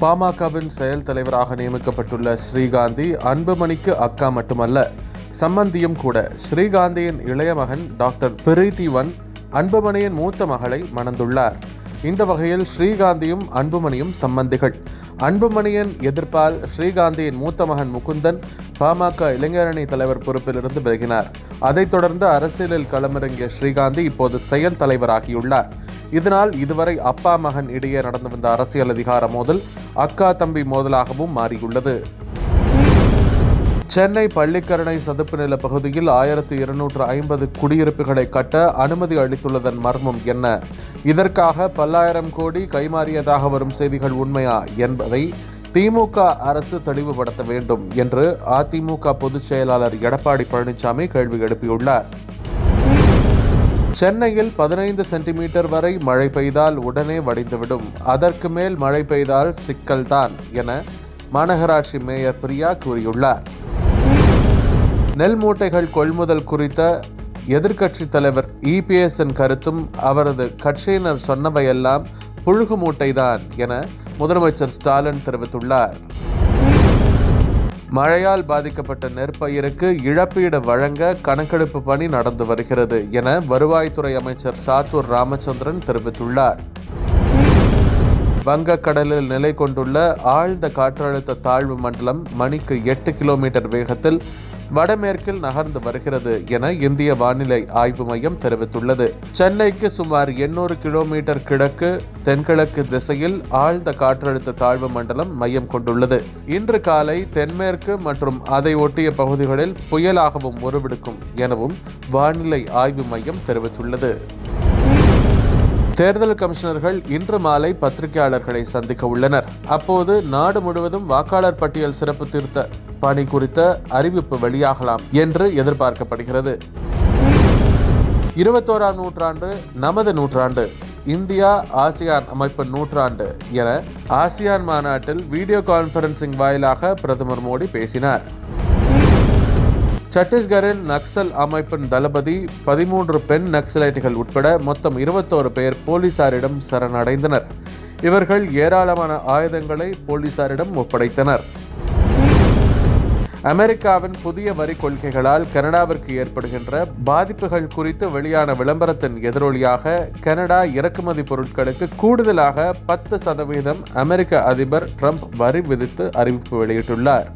பாமகவின் செயல் தலைவராக நியமிக்கப்பட்டுள்ள ஸ்ரீகாந்தி அன்புமணிக்கு அக்கா மட்டுமல்ல சம்மந்தியும் கூட. ஸ்ரீகாந்தியின் இளைய மகன் டாக்டர் பிரீத்திவன் அன்புமணியின் மூத்த மகளை மணந்துள்ளார். இந்த வகையில் ஸ்ரீகாந்தியும் அன்புமணியும் சம்பந்திகள். அன்புமணியின் எதிர்ப்பால் ஸ்ரீகாந்தியின் மூத்த மகன் முகுந்தன் பாமக இளைஞரணி தலைவர் பொறுப்பிலிருந்து விலகினார். அதைத் தொடர்ந்து அரசியலில் களமிறங்கிய ஸ்ரீகாந்தி இப்போது செயல் தலைவராகியுள்ளார். இதனால் இதுவரை அப்பா மகன் இடையே நடந்து வந்த அரசியல் அதிகார மோதல் அக்கா தம்பி மோதலாகவும் மாறியுள்ளது. சென்னை பள்ளிக்கரணை சதுப்பு நில பகுதியில் ஆயிரத்தி இருநூற்று ஐம்பது குடியிருப்புகளை கட்ட அனுமதி அளித்துள்ளதன் மர்மம் என்ன? இதற்காக பல்லாயிரம் கோடி கைமாறியதாக வரும் செய்திகள் உண்மையா என்பதை திமுக அரசு தெளிவுபடுத்த வேண்டும் என்று அதிமுக பொதுச் செயலாளர் எடப்பாடி பழனிசாமி கேள்வி எழுப்பியுள்ளார். சென்னையில் பதினைந்து சென்டிமீட்டர் வரை மழை பெய்தால் உடனே வடிந்துவிடும். அதற்கு மேல் மழை பெய்தால் சிக்கல்தான் என மாநகராட்சி மேயர் பிரியா கூறியுள்ளார். நெல் மூட்டைகள் கொள்முதல் குறித்த எதிர்க்கட்சித் தலைவர் இபிஎஸ்என் கருத்தும் அவரது கட்சியினர் சொன்னவையெல்லாம் புழுகு மூட்டைதான் என முதலமைச்சர் ஸ்டாலின் தெரிவித்துள்ளார். மழையால் பாதிக்கப்பட்ட நெற்பயிருக்கு இழப்பீடு வழங்க கணக்கெடுப்பு பணி நடந்து வருகிறது என வருவாய்த்துறை அமைச்சர் சாத்தூர் ராமச்சந்திரன் தெரிவித்துள்ளார். வங்கக்கடலில் நிலை கொண்டுள்ள ஆழ்ந்த காற்றழுத்த தாழ்வு மண்டலம் மணிக்கு எட்டு கிலோமீட்டர் வேகத்தில் வடமேற்கில் நகர்ந்து வருகிறது என இந்திய வானிலை ஆய்வு மையம் தெரிவித்துள்ளது. சென்னைக்கு சுமார் எண்ணூறு கிலோமீட்டர் கிழக்கு தென்கிழக்கு திசையில் ஆழ்ந்த காற்றழுத்த தாழ்வு மண்டலம் மையம் கொண்டுள்ளது. இன்று காலை தென்மேற்கு மற்றும் அதை ஒட்டிய பகுதிகளில் புயலாகவும் உருவெடுக்கும் எனவும் வானிலை ஆய்வு மையம் தெரிவித்துள்ளது. தேர்தல் கமிஷனர்கள் இன்று மாலை பத்திரிகையாளர்களை சந்திக்க உள்ளனர். அப்போது நாடு முழுவதும் வாக்காளர் பட்டியல் சிறப்பு திருத்த பணி குறித்த அறிவிப்பு வெளியாகலாம் என்று எதிர்பார்க்கப்படுகிறது. இருபத்தோராம் நூற்றாண்டு நமது நூற்றாண்டு இந்தியா ஆசியான் அமைப்பு நூற்றாண்டு என ஆசியான் மாநாட்டில் வீடியோ கான்பரன்சிங் வாயிலாக பிரதமர் மோடி பேசினார். சத்தீஸ்கரில் நக்சல் அமைப்பின் தளபதி பதிமூன்று பெண் நக்சலைட்டுகள் உட்பட மொத்தம் இருபத்தோரு பேர் போலீசாரிடம் சரணடைந்தனர். இவர்கள் ஏராளமான ஆயுதங்களை போலீசாரிடம் ஒப்படைத்தனர். அமெரிக்காவின் புதிய வரி கொள்கைகளால் கனடாவிற்கு ஏற்படுகின்ற பாதிப்புகள் குறித்து வெளியான விளம்பரத்தின் எதிரொலியாக கனடா இறக்குமதி பொருட்களுக்கு கூடுதலாக பத்து சதவீதம் அமெரிக்க அதிபர் ட்ரம்ப் வரி விதித்து அறிவிப்பு வெளியிட்டுள்ளார்.